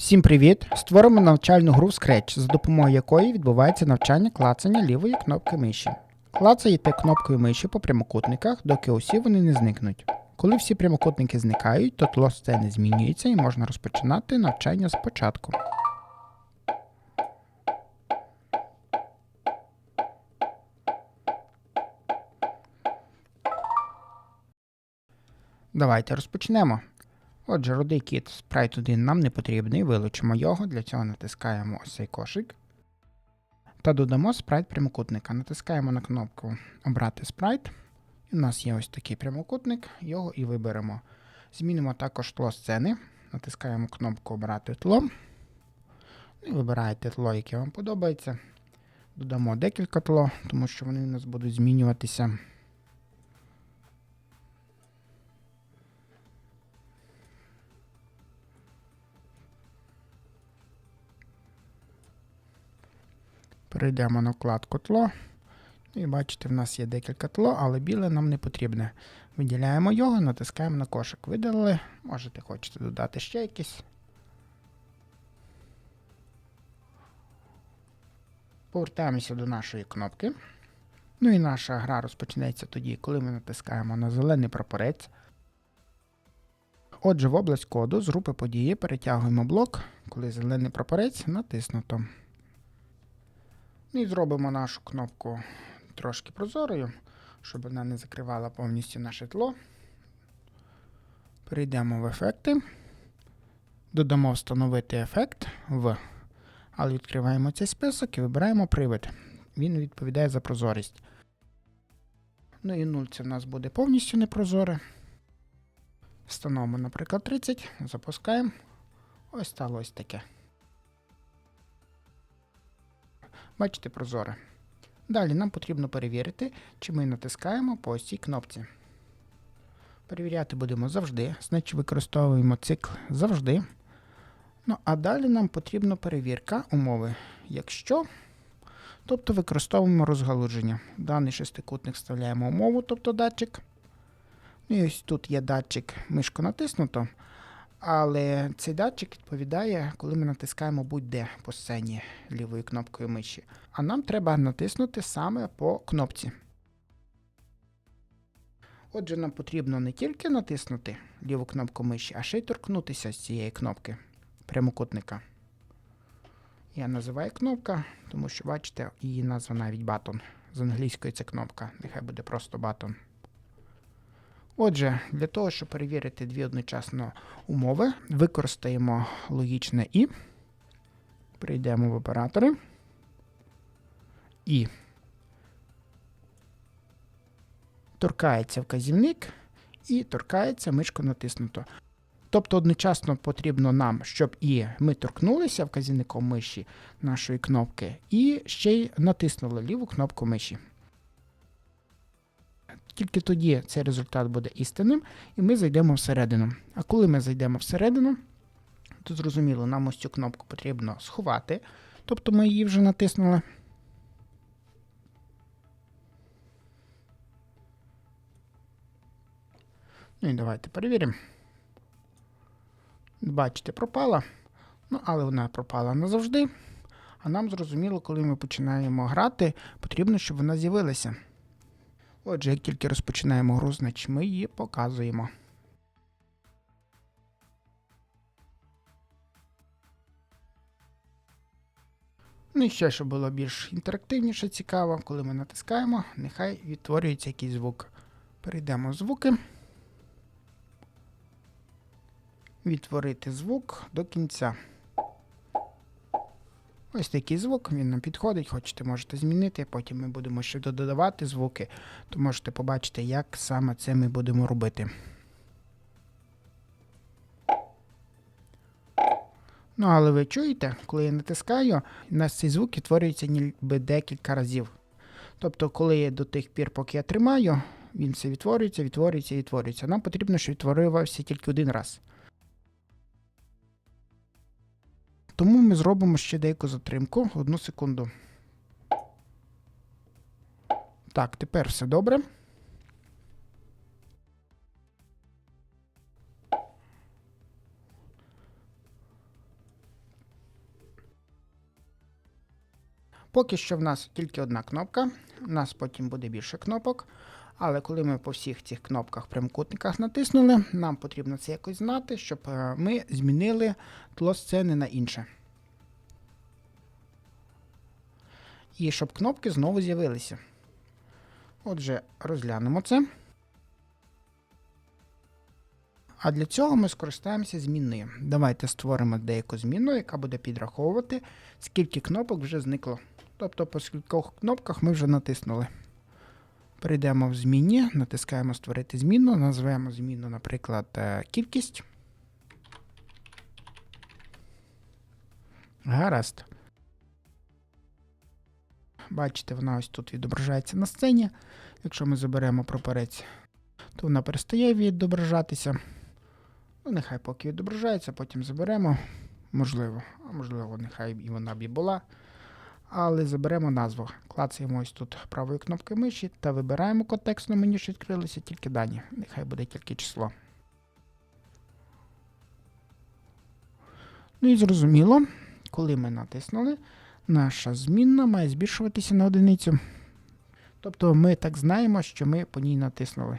Всім привіт! Створимо навчальну гру Scratch, за допомогою якої відбувається навчання клацання лівої кнопки миші. Клацаєте кнопкою миші по прямокутниках, доки усі вони не зникнуть. Коли всі прямокутники зникають, то тло сцени змінюється і можна розпочинати навчання спочатку. Давайте розпочнемо. Отже, рудий кіт спрайт 1 нам не потрібний, вилучимо його, для цього натискаємо ось цей кошик. Та додамо спрайт прямокутника. Натискаємо на кнопку Обрати спрайт. І у нас є ось такий прямокутник, його і виберемо. Змінимо також тло сцени. Натискаємо кнопку Обрати тло. І вибираєте тло, яке вам подобається. Додамо декілька тло, тому що вони у нас будуть змінюватися. Перейдемо на вкладку тло. І бачите, в нас є декілька тло, але біле нам не потрібне. Виділяємо його, натискаємо на кошик. Видалили. Можете хочете додати ще якісь. Повертаємося до нашої кнопки. Ну і наша гра розпочнеться тоді, коли ми натискаємо на зелений прапорець. Отже, в область коду з групи події перетягуємо блок, коли зелений прапорець натиснуто. І зробимо нашу кнопку трошки прозорою, щоб вона не закривала повністю наше тло. Перейдемо в ефекти. Додамо встановити ефект в. Але відкриваємо цей список і вибираємо привид. Він відповідає за прозорість. Ну і 0 це в нас буде повністю непрозоре. Встановимо, наприклад, 30, запускаємо. Ось стало ось таке. Бачите, прозоре. Далі нам потрібно перевірити, чи ми натискаємо по цій кнопці. Перевіряти будемо завжди, значить використовуємо цикл завжди. Ну, а далі нам потрібна перевірка умови. Якщо, тобто використовуємо розгалудження. В даний шестикутник вставляємо умову, тобто датчик. Ну і ось тут є датчик мишку натиснуто. Але цей датчик відповідає, коли ми натискаємо будь-де по сцені лівою кнопкою миші. А нам треба натиснути саме по кнопці. Отже, нам потрібно не тільки натиснути ліву кнопку миші, а ще й торкнутися з цієї кнопки прямокутника. Я називаю кнопка, тому що, бачите, її назва навіть батон. З англійської це кнопка, нехай буде просто батон. Отже, для того, щоб перевірити дві одночасно умови, використаємо логічне І. Прийдемо в оператори. І торкається вказівник і торкається мишку натиснуто. Тобто одночасно потрібно нам, щоб і ми торкнулися вказівником миші нашої кнопки, і ще й натиснули ліву кнопку миші. Тільки тоді цей результат буде істинним, і ми зайдемо всередину. А коли ми зайдемо всередину, то зрозуміло, нам ось цю кнопку потрібно сховати, тобто ми її вже натиснули. Ну і давайте перевіримо. Бачите, пропала. Ну, але вона пропала назавжди. А нам зрозуміло, коли ми починаємо грати, потрібно, щоб вона з'явилася. Отже, як тільки розпочинаємо гру, значить ми її показуємо. Ну і ще, щоб було більш інтерактивніше, цікаво, коли ми натискаємо, нехай відтворюється якийсь звук. Перейдемо в звуки. Відтворити звук до кінця. Ось такий звук, він нам підходить, хочете, можете змінити, потім ми будемо ще додавати звуки, то можете побачити, як саме це ми будемо робити. Ну, але ви чуєте, коли я натискаю, у нас цей звук відтворюється ніби декілька разів. Тобто, коли я до тих пір, поки я тримаю, він все відтворюється, відтворюється і відтворюється. Нам потрібно, щоб відтворювався тільки один раз. Тому ми зробимо ще деяку затримку. Одну секунду. Так, тепер все добре. Поки що в нас тільки одна кнопка, у нас потім буде більше кнопок. Але коли ми по всіх цих кнопках прямокутниках натиснули, нам потрібно це якось знати, щоб е, ми змінили тло сцени на інше. І щоб кнопки знову з'явилися. Отже, розглянемо це. А для цього ми скористаємося змінною. Давайте створимо деяку зміну, яка буде підраховувати, скільки кнопок вже зникло. Тобто, по скількох кнопках ми вже натиснули. Перейдемо в зміні, натискаємо Створити зміну, назвемо зміну, наприклад, е, кількість. Гаразд. Бачите, вона ось тут відображається на сцені. Якщо ми заберемо прапорець, то вона перестає відображатися. Ну, нехай поки відображається, потім заберемо. Можливо, а можливо, нехай і вона б і була. Але заберемо назву. Клацаємо ось тут правою кнопкою миші та вибираємо контекстну меню, що відкрилося тільки дані. Нехай буде тільки число. Ну і зрозуміло, коли ми натиснули, наша змінна має збільшуватися на одиницю. Тобто ми так знаємо, що ми по ній натиснули.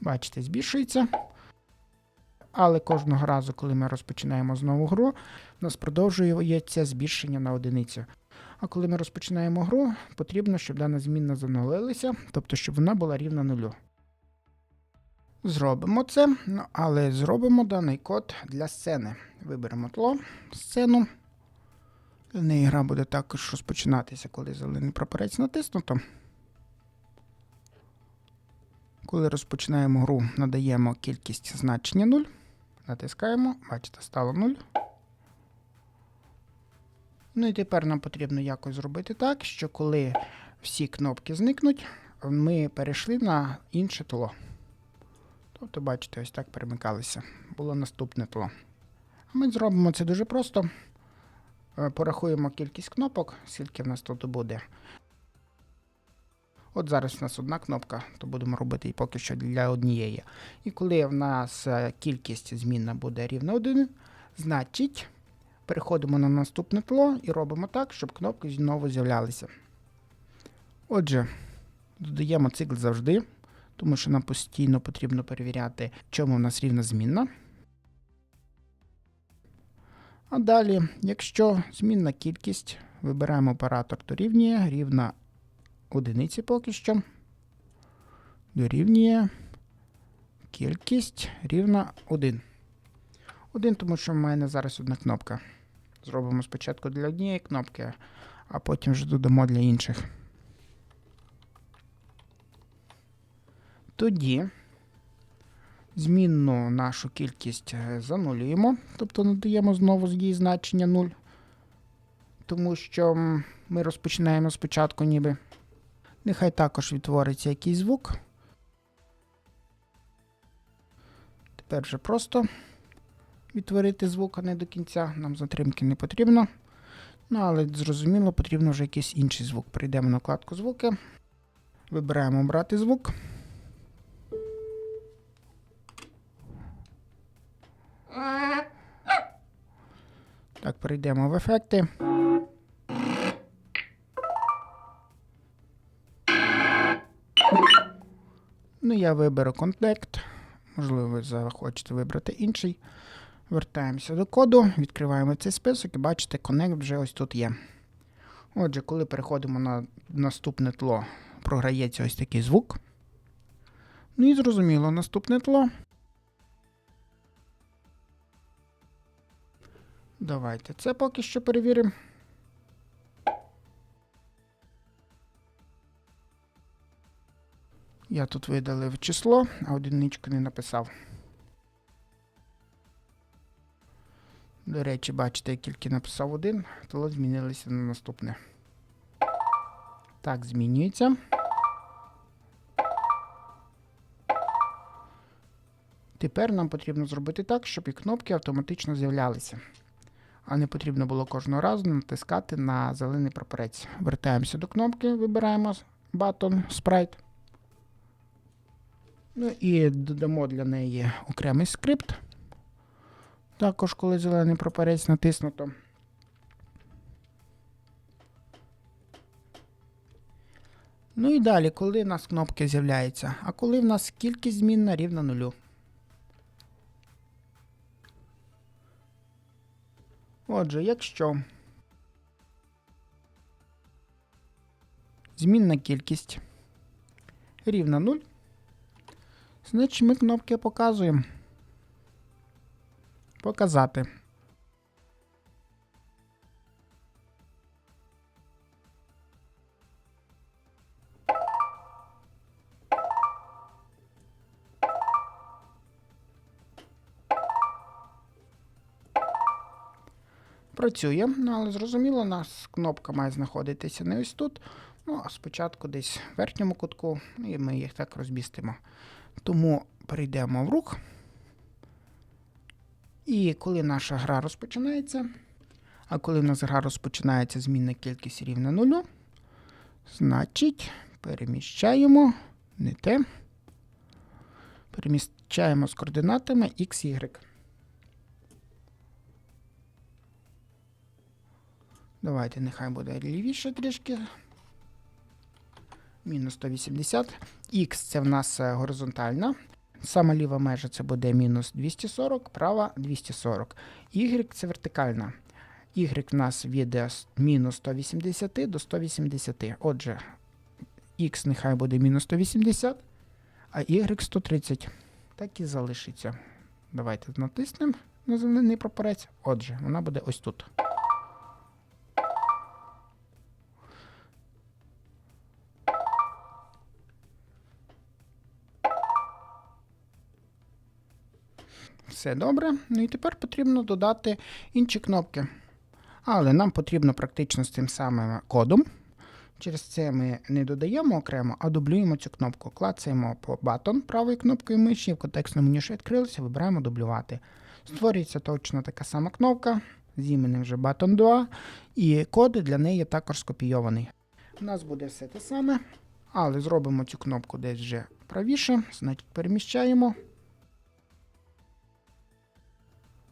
Бачите, збільшується. Але кожного разу, коли ми розпочинаємо знову гру, у нас продовжується збільшення на одиницю. А коли ми розпочинаємо гру, потрібно, щоб дана змінна занулилася, тобто, щоб вона була рівна нулю. Зробимо це, ну, але зробимо даний код для сцени. Виберемо тло, сцену. Для неї гра буде також розпочинатися, коли зелений прапорець натиснуто. Коли розпочинаємо гру, надаємо кількість значення 0. Натискаємо, бачите, стало 0. Ну і тепер нам потрібно якось зробити так, що коли всі кнопки зникнуть, ми перейшли на інше тло. Тобто, бачите, ось так перемикалися. Було наступне тло. Ми зробимо це дуже просто. Е, Порахуємо кількість кнопок, скільки в нас тут буде. От зараз у нас одна кнопка, то будемо робити і поки що для однієї. І коли в нас е, кількість змінна буде рівна 1, значить переходимо на наступне тло і робимо так, щоб кнопки знову з'являлися. Отже, додаємо цикл завжди, тому що нам постійно потрібно перевіряти, чому в нас рівна змінна. А далі, якщо змінна кількість, вибираємо оператор дорівнює рівна одиниці поки що. Дорівнює кількість рівна 1. 1, тому що в мене зараз одна кнопка. Зробимо спочатку для однієї кнопки, а потім вже додамо для інших. Тоді змінну нашу кількість е, занулюємо, тобто надаємо знову її значення 0, тому що ми розпочинаємо спочатку ніби. Нехай також відтвориться якийсь звук. Тепер вже просто відтворити звук, а не до кінця. Нам затримки не потрібно. Ну, але зрозуміло, потрібно вже якийсь інший звук. Прийдемо на вкладку звуки. Вибираємо обрати звук. Так, перейдемо в ефекти. Я виберу контект. Можливо, ви захочете вибрати інший. Вертаємося до коду, відкриваємо цей список і бачите, Connect вже ось тут є. Отже, коли переходимо на наступне тло, програється ось такий звук. Ну і зрозуміло, наступне тло. Давайте це поки що перевіримо. Я тут видалив число, а одиничку не написав. До речі, бачите, як тільки написав один, то змінилося на наступне. Так, змінюється. Тепер нам потрібно зробити так, щоб і кнопки автоматично з'являлися. А не потрібно було кожного разу натискати на зелений прапорець. Вертаємося до кнопки, вибираємо батон Sprite. Ну і додамо для неї окремий скрипт. Також, коли зелений прапорець натиснуто. Ну і далі, коли в нас кнопки з'являються, а коли в нас кількість змінна рівна нулю. Отже, якщо змінна кількість рівна 0, значить ми кнопки показуємо. Показати. Працює, ну але зрозуміло, у нас кнопка має знаходитися не ось тут. Ну, а спочатку десь в верхньому кутку, і ми їх так розмістимо. Тому перейдемо в рух. І коли наша гра розпочинається, а коли в нас гра розпочинається змінна кількість рівна нулю, значить переміщаємо не те. Переміщаємо з координатами x, y. Давайте нехай буде лівіше трішки. Мінус 180. Х це в нас е, горизонтальна. Сама ліва межа це буде мінус 240, права 240. Y це вертикальна. Y в нас від е, мінус 180 до 180. Отже, Х нехай буде мінус 180, а Y 130. Так і залишиться. Давайте натиснемо на зелений прапорець. Отже, вона буде ось тут. Все добре. Ну і тепер потрібно додати інші кнопки. Але нам потрібно практично з тим самим кодом. Через це ми не додаємо окремо, а дублюємо цю кнопку. Клацаємо по батон правою кнопкою миші, в контекстному меню, що відкрилося, вибираємо дублювати. Створюється точно така сама кнопка з іменем вже Button 2, і код для неї також скопійований. У нас буде все те саме, але зробимо цю кнопку десь вже правіше, значить переміщаємо.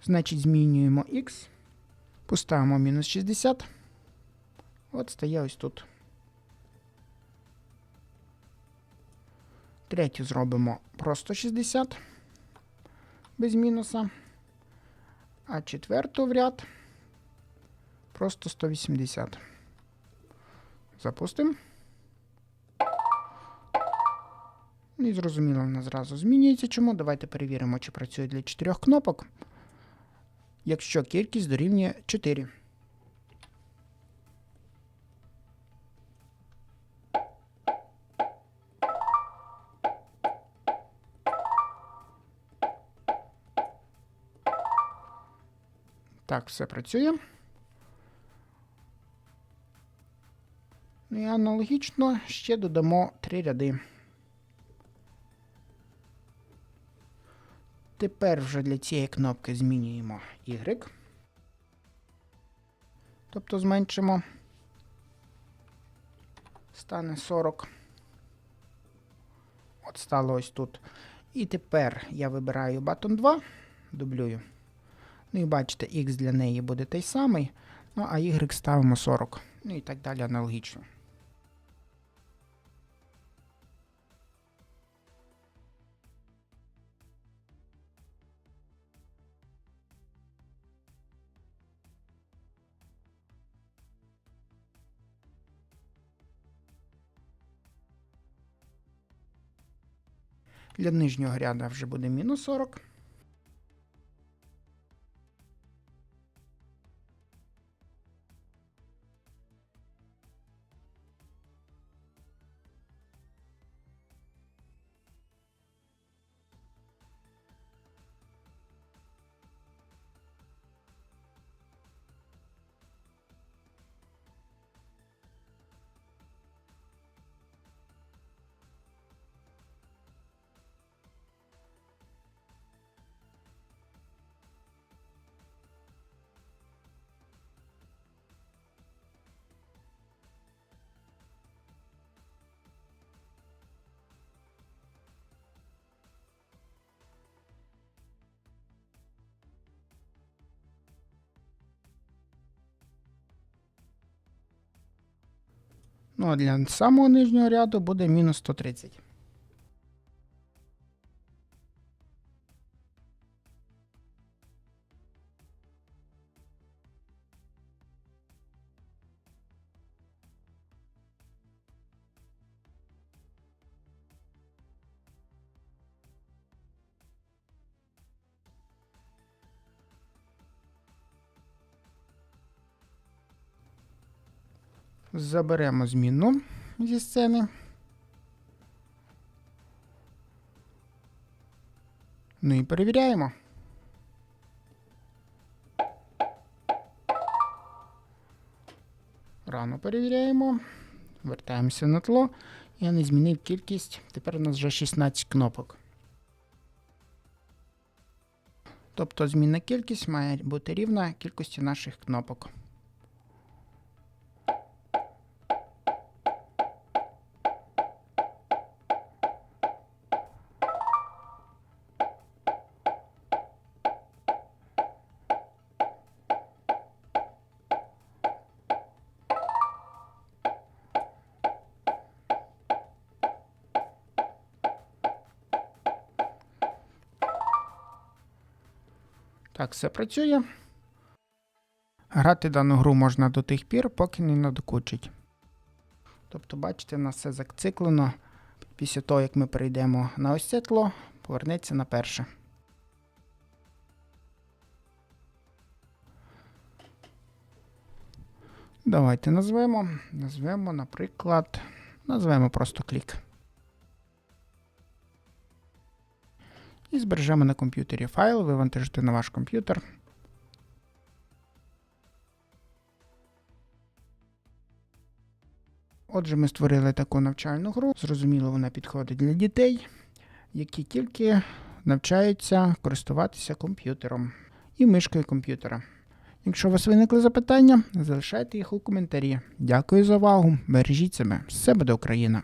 Значить, змінюємо X, поставимо мінус 60. От стає ось тут. Третю зробимо просто 60 без мінуса. А четверту в ряд просто 180. Запустимо. Ну І зрозуміло, вона зразу змінюється. Чому? Давайте перевіримо, чи працює для чотирьох кнопок якщо кількість дорівнює 4. Так, все працює. Ну і аналогічно ще додамо три ряди. Тепер вже для цієї кнопки змінюємо Y. Тобто зменшимо. Стане 40. От стало ось тут. І тепер я вибираю Button 2, дублюю. Ну і бачите, X для неї буде той самий. Ну, а Y ставимо 40. Ну і так далі аналогічно. Для нижнього ряда вже буде мінус 40. Ну а для самого нижнього ряду буде мінус 130. Заберемо змінну зі сцени. Ну і перевіряємо. Рано перевіряємо. Вертаємося на тло. Я не змінив кількість. Тепер у нас вже 16 кнопок. Тобто змінна кількість має бути рівна кількості наших кнопок. Так, все працює. Грати дану гру можна до тих пір, поки не надокучить. Тобто, бачите, у нас все зациклено. Після того, як ми перейдемо на ось це повернеться на перше. Давайте назвемо. Назвемо, наприклад, назвемо просто клік. І збережемо на комп'ютері файл, вивантажити на ваш комп'ютер. Отже, ми створили таку навчальну гру. Зрозуміло, вона підходить для дітей, які тільки навчаються користуватися комп'ютером і мишкою комп'ютера. Якщо у вас виникли запитання, залишайте їх у коментарі. Дякую за увагу. Бережіть себе. Все буде Україна!